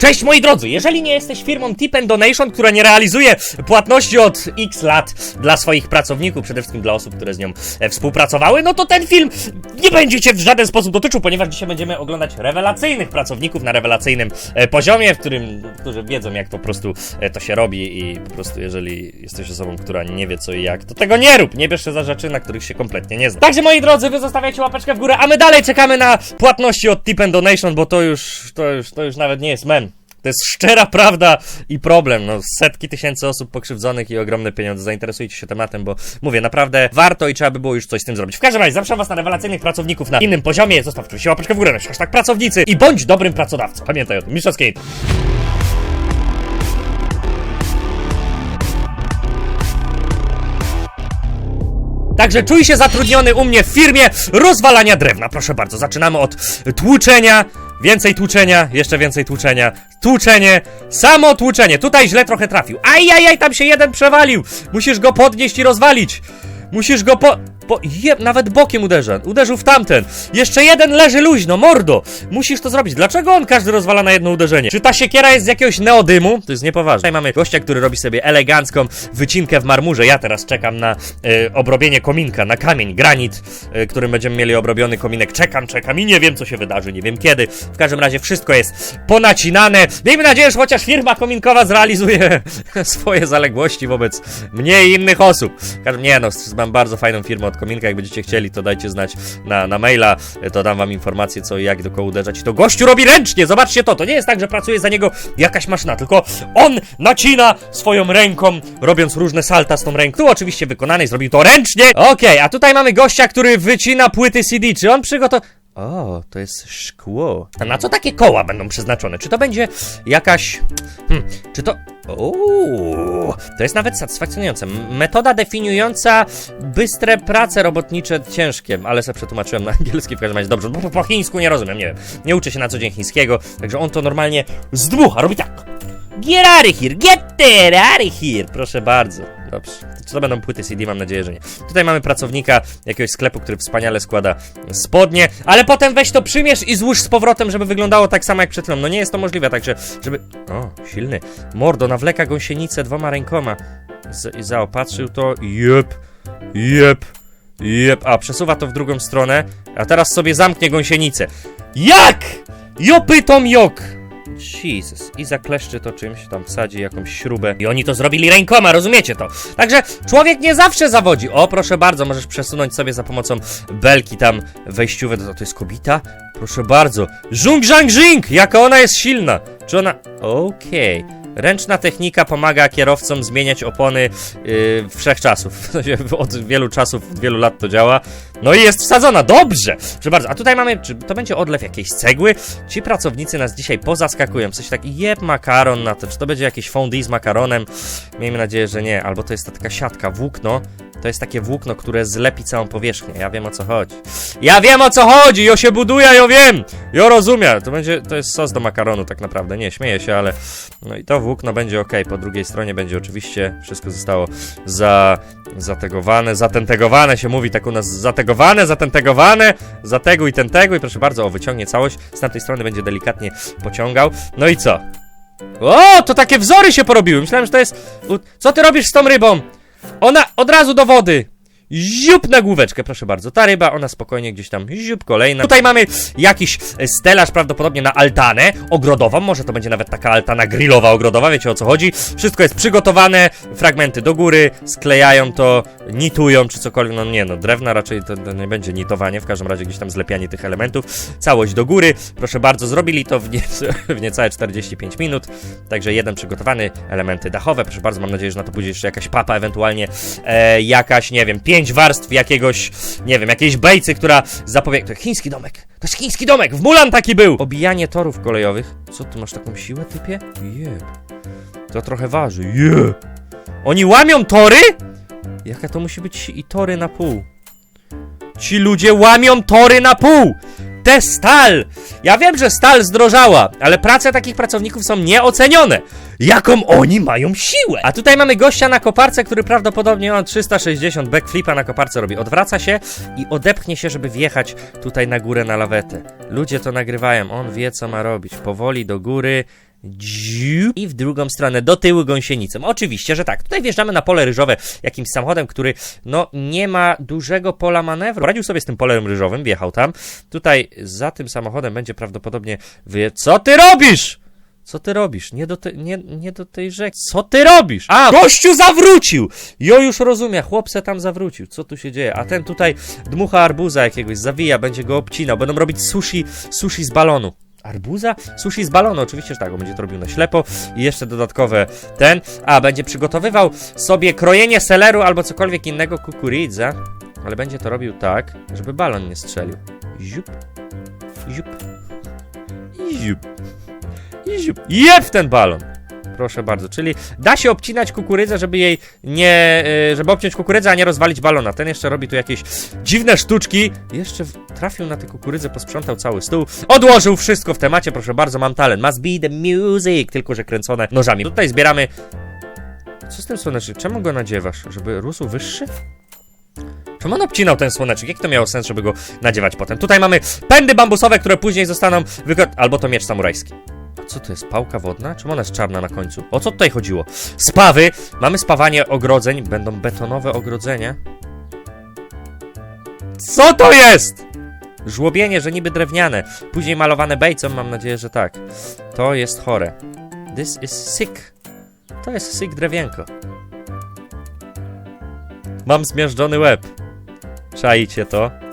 Cześć moi drodzy, jeżeli nie jesteś firmą Tip and Donation, która nie realizuje płatności od x lat dla swoich pracowników, przede wszystkim dla osób, które z nią e, współpracowały, no to ten film nie będzie cię w żaden sposób dotyczył, ponieważ dzisiaj będziemy oglądać rewelacyjnych pracowników na rewelacyjnym e, poziomie, w którym, którzy wiedzą jak po prostu e, to się robi i po prostu jeżeli jesteś osobą, która nie wie co i jak, to tego nie rób, nie bierz się za rzeczy, na których się kompletnie nie zna. Także moi drodzy, wy zostawiajcie łapeczkę w górę, a my dalej czekamy na płatności od Tip and Donation, bo to już, to już, to już nawet nie jest mem. To jest szczera prawda i problem. No, setki tysięcy osób pokrzywdzonych i ogromne pieniądze. Zainteresujcie się tematem, bo mówię, naprawdę warto i trzeba by było już coś z tym zrobić. W każdym razie, zapraszam was na rewelacyjnych pracowników na innym poziomie. Zostaw oczywiście łapeczkę w górę, nasz hashtag pracownicy i bądź dobrym pracodawcą. Pamiętaj o tym. Mistrzowskie intro. Także czuj się zatrudniony u mnie w firmie rozwalania drewna. Proszę bardzo, zaczynamy od tłuczenia, więcej tłuczenia, jeszcze więcej tłuczenia, tłuczenie, samo tłuczenie. Tutaj źle trochę trafił. Ajajaj, tam się jeden przewalił. Musisz go podnieść i rozwalić. Musisz go po... po nawet bokiem uderza. Uderzył w tamten. Jeszcze jeden leży luźno, mordo. Musisz to zrobić. Dlaczego on każdy rozwala na jedno uderzenie? Czy ta siekiera jest z jakiegoś neodymu? To jest niepoważne. Tutaj mamy gościa, który robi sobie elegancką wycinkę w marmurze. Ja teraz czekam na e, obrobienie kominka, na kamień, granit, e, którym będziemy mieli obrobiony kominek. Czekam, czekam i nie wiem, co się wydarzy, nie wiem kiedy. W każdym razie wszystko jest ponacinane. Miejmy nadzieję, że chociaż firma kominkowa zrealizuje swoje zaległości wobec mnie i innych osób. Nie no, mam bardzo fajną firmę od kominka. Jak będziecie chcieli, to dajcie znać na, na maila. To dam wam informację, co i jak do kogo uderzać. I to gościu robi ręcznie. Zobaczcie to. To nie jest tak, że pracuje za niego jakaś maszyna, tylko on nacina swoją ręką, robiąc różne salta z tą ręką. Tu oczywiście wykonanej, zrobił to ręcznie. Okej, a tutaj mamy gościa, który wycina płyty CD. Czy on przygotował... O, to jest szkło. A na co takie koła będą przeznaczone? Czy to będzie jakaś. Hmm, czy to. Uuu, to jest nawet satysfakcjonujące. Metoda definiująca bystre prace robotnicze ciężkie, ale se przetłumaczyłem na angielski w każdym razie dobrze, bo po, chińsku nie rozumiem, nie wiem. Nie uczę się na co dzień chińskiego, także on to normalnie zdmucha, robi tak. Get out of here, get out of here. Proszę bardzo. Dobrze. Czy to będą płyty CD? Mam nadzieję, że nie. Tutaj mamy pracownika jakiegoś sklepu, który wspaniale składa spodnie, ale potem weź to przymierz i złóż z powrotem, żeby wyglądało tak samo jak przed chwilą. No nie jest to możliwe, także żeby... O, silny. Mordo, nawleka gąsienicę dwoma rękoma. Z, zaopatrzył to. Jep. Jep. Jep. A, przesuwa to w drugą stronę, a teraz sobie zamknie gąsienicę. Jak? Jopytom jok! Jesus. I zakleszczy to czymś, tam wsadzi jakąś śrubę. I oni to zrobili rękoma, rozumiecie to? Także człowiek nie zawsze zawodzi. O, proszę bardzo, możesz przesunąć sobie za pomocą belki tam wejściowe. To, to jest kobita? Proszę bardzo. Zhung Zhang Jing! Jaka ona jest silna! Czy ona... Okej. Ręczna technika pomaga kierowcom zmieniać opony yy, wszechczasów. Od wielu czasów, od wielu lat to działa. No i jest wsadzona, dobrze! Proszę bardzo, a tutaj mamy, czy to będzie odlew jakiejś cegły? Ci pracownicy nas dzisiaj pozaskakują. Coś taki, jeb makaron na to, czy to będzie jakieś fondue z makaronem? Miejmy nadzieję, że nie. Albo to jest ta taka siatka, włókno. To jest takie włókno, które zlepi całą powierzchnię. Ja wiem o co chodzi. Ja wiem o co chodzi! Jo się buduje, jo wiem! Jo rozumiem! To będzie, to jest sos do makaronu tak naprawdę. Nie, śmieję się, ale no i to włókno będzie ok. Po drugiej stronie będzie oczywiście wszystko zostało za, zategowane, zatentegowane się mówi tak u nas, zategowane, zatentegowane, zateguj ten tego i proszę bardzo, o wyciągnie całość, z tamtej strony będzie delikatnie pociągał. No i co? O, to takie wzory się porobiły. Myślałem, że to jest. Co ty robisz z tą rybą? Ona od razu do wody. Ziup na główeczkę, proszę bardzo. Ta ryba, ona spokojnie gdzieś tam, ziup kolejna. Tutaj mamy jakiś e, stelaż prawdopodobnie na altanę ogrodową. Może to będzie nawet taka altana grillowa ogrodowa, wiecie o co chodzi. Wszystko jest przygotowane, fragmenty do góry, sklejają to, nitują czy cokolwiek. No nie, no drewna raczej to, to nie będzie nitowanie, w każdym razie gdzieś tam zlepianie tych elementów. Całość do góry, proszę bardzo, zrobili to w, nie, w niecałe 45 minut. Także jeden przygotowany, elementy dachowe. Proszę bardzo, mam nadzieję, że na to pójdzie jeszcze jakaś papa, ewentualnie e, jakaś, nie wiem, pięć warstw jakiegoś, nie wiem, jakiejś bejcy, która zapowie... To chiński domek! To jest chiński domek! W Mulan taki był! Obijanie torów kolejowych. Co, ty masz taką siłę, typie? Jeb. To trochę waży. Jeb. Oni łamią tory? Jaka to musi być i tory na pół? Ci ludzie łamią tory na pół! Te stal! Ja wiem, że stal zdrożała, ale prace takich pracowników są nieocenione. Jaką oni mają siłę! A tutaj mamy gościa na koparce, który prawdopodobnie on 360 backflipa na koparce robi. Odwraca się i odepchnie się, żeby wjechać tutaj na górę na lawetę. Ludzie to nagrywają, on wie co ma robić. Powoli do góry. I w drugą stronę, do tyłu gąsienicą. Oczywiście, że tak. Tutaj wjeżdżamy na pole ryżowe jakimś samochodem, który no nie ma dużego pola manewru. Radził sobie z tym polem ryżowym, wjechał tam. Tutaj za tym samochodem będzie prawdopodobnie wyje... Co ty robisz? Co ty robisz? Nie do, te, nie, nie do tej rzeki. Co ty robisz? A, gościu zawrócił! Jo już rozumie, chłop se tam zawrócił. Co tu się dzieje? A ten tutaj dmucha arbuza jakiegoś, zawija, będzie go obcinał. Będą robić sushi, sushi z balonu. Arbuza? Sushi z balonu, oczywiście, że tak, on będzie to robił na ślepo i jeszcze dodatkowe ten, a będzie przygotowywał sobie krojenie seleru albo cokolwiek innego kukurydza, ale będzie to robił tak, żeby balon nie strzelił. Ziup, ziup, i. Jeb w ten balon! Proszę bardzo, czyli da się obcinać kukurydzę, żeby jej nie, y, żeby obciąć kukurydzę, a nie rozwalić balona. Ten jeszcze robi tu jakieś dziwne sztuczki. Jeszcze trafił na tę kukurydzę, posprzątał cały stół, odłożył wszystko w temacie, proszę bardzo, mam talent. Must be the music, tylko że kręcone nożami. Tutaj zbieramy... Co z tym słonecznikiem? Czemu go nadziewasz? Żeby rósł wyższy? Czemu on obcinał ten słonecznik? Jak to miało sens, żeby go nadziewać potem? Tutaj mamy pędy bambusowe, które później zostaną wyko... Albo to miecz samurajski. Co to jest? Pałka wodna? Czemu ona jest czarna na końcu? O co tutaj chodziło? Spawy! Mamy spawanie ogrodzeń. Będą betonowe ogrodzenia. Co to jest? Żłobienie, że niby drewniane. Później malowane bejcą, mam nadzieję, że tak. To jest chore. This is sick. To jest sick drewienko. Mam zmiażdżony łeb. Czajcie to.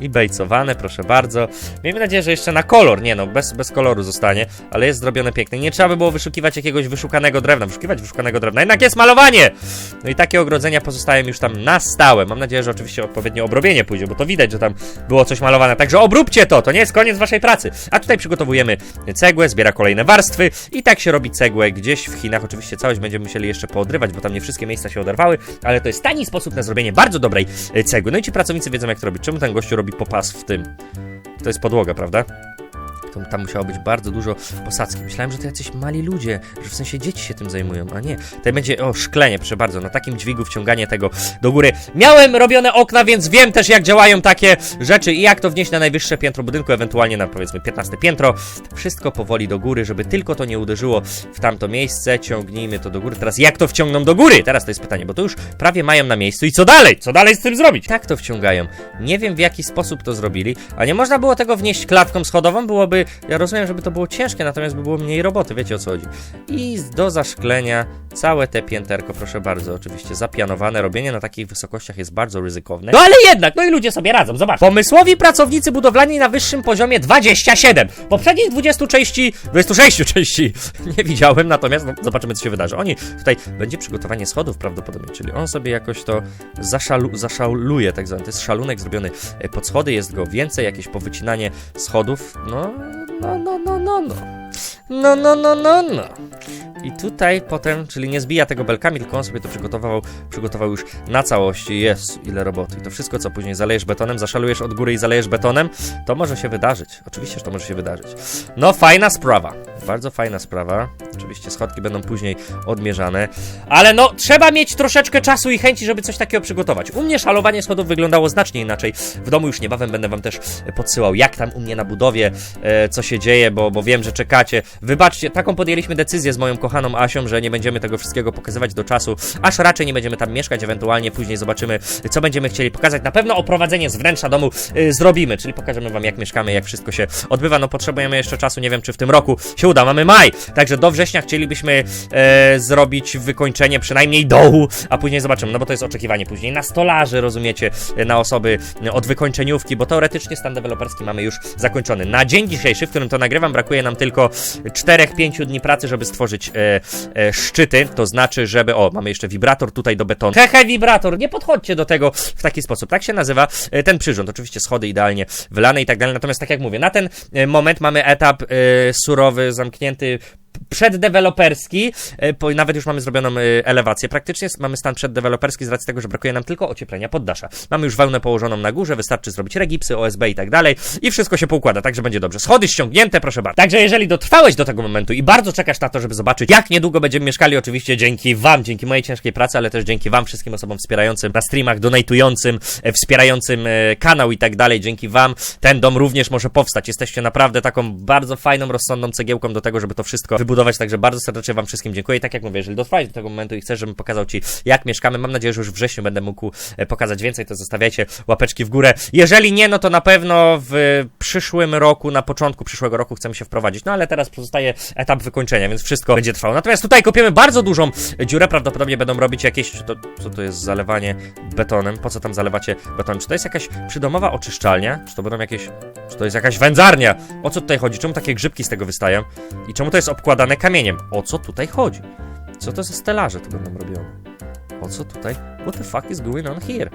I bejcowane, proszę bardzo. Miejmy nadzieję, że jeszcze na kolor, nie no, bez, bez koloru zostanie, ale jest zrobione pięknie. Nie trzeba by było wyszukiwać jakiegoś wyszukanego drewna, wyszukiwać wyszukanego drewna, jednak jest malowanie! No i takie ogrodzenia pozostają już tam na stałe. Mam nadzieję, że oczywiście odpowiednio obrobienie pójdzie, bo to widać, że tam było coś malowane. Także obróbcie to, to nie jest koniec waszej pracy. A tutaj przygotowujemy cegłę, zbiera kolejne warstwy i tak się robi cegłę gdzieś w Chinach. Oczywiście całość będziemy musieli jeszcze poodrywać, bo tam nie wszystkie miejsca się oderwały, ale to jest tani sposób na zrobienie bardzo dobrej e, cegły. No i ci pracownicy wiedzą, jak to robić. Czemu ten gościu robi popas w tym? To jest podłoga, prawda? To tam musiało być bardzo dużo posadzki. Myślałem, że to jacyś mali ludzie, że w sensie dzieci się tym zajmują, a nie. Tutaj będzie, o, szklenie, proszę bardzo, na takim dźwigu wciąganie tego do góry. Miałem robione okna, więc wiem też, jak działają takie rzeczy i jak to wnieść na najwyższe piętro budynku, ewentualnie na powiedzmy 15 piętro. Wszystko powoli do góry, żeby tylko to nie uderzyło w tamto miejsce. Ciągnijmy to do góry. Teraz jak to wciągną do góry? Teraz to jest pytanie, bo to już prawie mają na miejscu. I co dalej? Co dalej z tym zrobić? Tak to wciągają. Nie wiem w jaki sposób to zrobili, a nie można było tego wnieść klatką schodową, byłoby, ja rozumiem, żeby to było ciężkie, natomiast by było mniej roboty, wiecie o co chodzi. I do zaszklenia całe te pięterko, proszę bardzo, oczywiście zapianowane. Robienie na takich wysokościach jest bardzo ryzykowne. No ale jednak, no i ludzie sobie radzą, zobacz. Pomysłowi pracownicy budowlani na wyższym poziomie 27. Poprzednich 20 części, 26 części nie widziałem, natomiast no, zobaczymy co się wydarzy. Oni, tutaj będzie przygotowanie schodów prawdopodobnie, czyli on sobie jakoś to zaszalu, zaszaluje, tak zwany. To jest szalunek zrobiony e, pod schody, jest go więcej, jakieś powycinanie schodów, no, no, no, no, no, no. No, no, no, no, no. I tutaj potem, czyli nie zbija tego belkami, tylko on sobie to przygotował, przygotował już na całości. Jest ile roboty. I to wszystko, co później zalejesz betonem, zaszalujesz od góry i zalejesz betonem, to może się wydarzyć. Oczywiście, że to może się wydarzyć. No, fajna sprawa. Bardzo fajna sprawa. Oczywiście schodki będą później odmierzane. Ale no, trzeba mieć troszeczkę czasu i chęci, żeby coś takiego przygotować. U mnie szalowanie schodów wyglądało znacznie inaczej. W domu już niebawem będę wam też podsyłał, jak tam u mnie na budowie, e, co się dzieje, bo, bo wiem, że czekacie. Wybaczcie, taką podjęliśmy decyzję z moją kochaną Asią, że nie będziemy tego wszystkiego pokazywać do czasu, aż raczej nie będziemy tam mieszkać, ewentualnie później zobaczymy, co będziemy chcieli pokazać. Na pewno oprowadzenie z wnętrza domu e, zrobimy, czyli pokażemy wam, jak mieszkamy, jak wszystko się odbywa. No potrzebujemy jeszcze czasu, nie wiem, czy w tym roku się uda. Mamy maj, także do września chcielibyśmy e, zrobić wykończenie przynajmniej dołu, a później zobaczymy, no bo to jest oczekiwanie później na stolarzy, rozumiecie, e, na osoby e, od wykończeniówki, bo teoretycznie stan deweloperski mamy już zakończony. Na dzień dzisiejszy, w którym to nagrywam, brakuje nam tylko 4-5 dni pracy, żeby stworzyć e, e, szczyty, to znaczy, żeby, o, mamy jeszcze wibrator tutaj do betonu. Hehe, wibrator, nie podchodźcie do tego w taki sposób, tak się nazywa e, ten przyrząd, oczywiście schody idealnie wylane i tak dalej, natomiast tak jak mówię, na ten e, moment mamy etap surowy, zamknięty, przeddeweloperski, e, po- nawet już mamy zrobioną e, elewację. Praktycznie mamy stan przeddeweloperski z racji tego, że brakuje nam tylko ocieplenia poddasza. Mamy już wełnę położoną na górze, wystarczy zrobić regipsy, OSB i tak dalej i wszystko się poukłada, także będzie dobrze. Schody ściągnięte, proszę bardzo. Także jeżeli dotrwałeś do tego momentu i bardzo czekasz na to, żeby zobaczyć, jak niedługo będziemy mieszkali, oczywiście dzięki wam, dzięki mojej ciężkiej pracy, ale też dzięki wam, wszystkim osobom wspierającym na streamach, donatującym, e, wspierającym e, kanał i tak dalej, dzięki wam ten dom również może powstać. Jesteście naprawdę taką bardzo fajną, rozsądną cegiełką do tego, żeby to wszystko wybudować budować, także bardzo serdecznie wam wszystkim dziękuję. I tak jak mówię, jeżeli dotrwałeś do tego momentu i chcesz, żebym pokazał ci jak mieszkamy, mam nadzieję, że już w wrześniu będę mógł e, pokazać więcej, to zostawiajcie łapeczki w górę. Jeżeli nie, no to na pewno w przyszłym roku, na początku przyszłego roku chcemy się wprowadzić, no ale teraz pozostaje etap wykończenia, więc wszystko będzie trwało. Natomiast tutaj kopiemy bardzo dużą dziurę, prawdopodobnie będą robić jakieś, to, co to jest zalewanie betonem, po co tam zalewacie betonem, czy to jest jakaś przydomowa oczyszczalnia, czy to będą jakieś, czy to jest jakaś wędzarnia, o co tutaj chodzi, czemu takie grzybki z tego wystają? I czemu to jest obkładane kamieniem, o co tutaj chodzi, co to za stelaże tu będą robione, o co tutaj, what the fuck is going on here?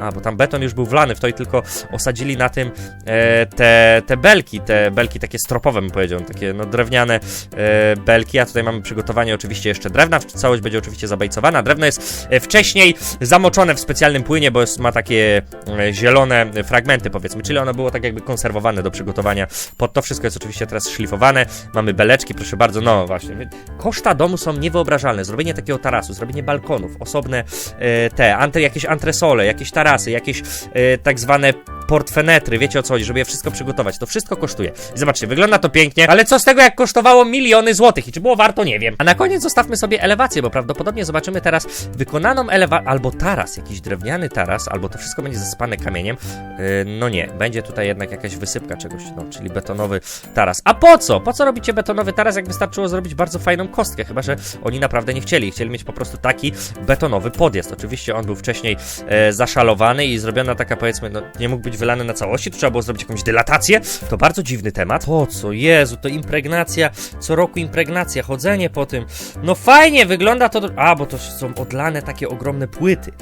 A, bo tam beton już był wlany w to i tylko osadzili na tym e, te, te belki, te belki takie stropowe bym powiedział, takie no drewniane e, belki, a tutaj mamy przygotowanie oczywiście jeszcze drewna, całość będzie oczywiście zabejcowana, drewno jest e, wcześniej zamoczone w specjalnym płynie, bo jest, ma takie e, zielone fragmenty powiedzmy, czyli ono było tak jakby konserwowane do przygotowania. Pod to, wszystko jest oczywiście teraz szlifowane, mamy beleczki, proszę bardzo, no właśnie, koszta domu są niewyobrażalne, zrobienie takiego tarasu, zrobienie balkonów, osobne e, te, ante, jakieś antresole, jakieś tarasy, jakieś e, tak zwane portfenetry, wiecie o co chodzi, żeby je wszystko przygotować. To wszystko kosztuje. I zobaczcie, wygląda to pięknie, ale co z tego, jak kosztowało miliony złotych i czy było warto, nie wiem. A na koniec zostawmy sobie elewację, bo prawdopodobnie zobaczymy teraz wykonaną elewację, albo taras, jakiś drewniany taras, albo to wszystko będzie zasypane kamieniem. Yy, no nie, będzie tutaj jednak jakaś wysypka czegoś, no, czyli betonowy taras. A po co? Po co robicie betonowy taras, jak wystarczyło zrobić bardzo fajną kostkę? Chyba, że oni naprawdę nie chcieli. Chcieli mieć po prostu taki betonowy podjazd. Oczywiście on był wcześniej e, zaszalowany i zrobiona taka, powiedzmy, no, nie mógł być wylany na całości, to trzeba było zrobić jakąś dylatację. To bardzo dziwny temat. Po co? Jezu, to impregnacja, co roku impregnacja, chodzenie po tym. No fajnie, wygląda to... A, bo to są odlane takie ogromne płyty.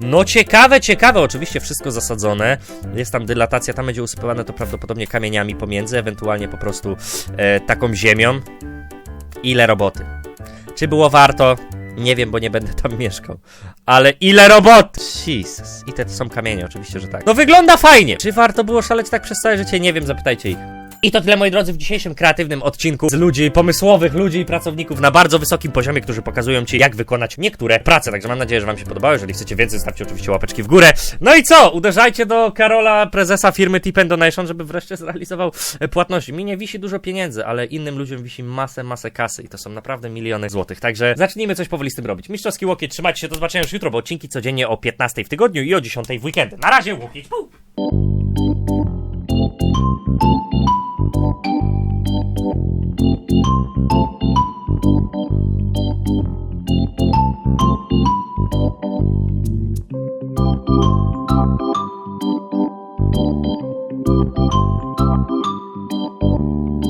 No ciekawe, ciekawe, oczywiście wszystko zasadzone. Jest tam dylatacja, tam będzie usypywane to prawdopodobnie kamieniami pomiędzy, ewentualnie po prostu e, taką ziemią. Ile roboty? Czy było warto? Nie wiem, bo nie będę tam mieszkał. Ale ile robot! Jesus. I te to są kamienie, oczywiście, że tak. No wygląda fajnie! Czy warto było szaleć tak przez całe życie? Nie wiem, zapytajcie ich. I to tyle, moi drodzy, w dzisiejszym kreatywnym odcinku z ludzi pomysłowych, ludzi i pracowników na bardzo wysokim poziomie, którzy pokazują Ci, jak wykonać niektóre prace. Także mam nadzieję, że Wam się podobało. Jeżeli chcecie więcej, stawcie oczywiście łapeczki w górę. No i co? Uderzajcie do Karola, prezesa firmy Tip Donation, żeby wreszcie zrealizował e, płatności. Mi nie wisi dużo pieniędzy, ale innym ludziom wisi masę, masę kasy i to są naprawdę miliony złotych. Także zacznijmy coś powoli z tym robić. Mistrzowski łokieć, trzymajcie się, do zobaczenia już jutro, bo odcinki codziennie o 15 w tygodniu i o 10 w weekendy. Na razie, łokieć! Thank you.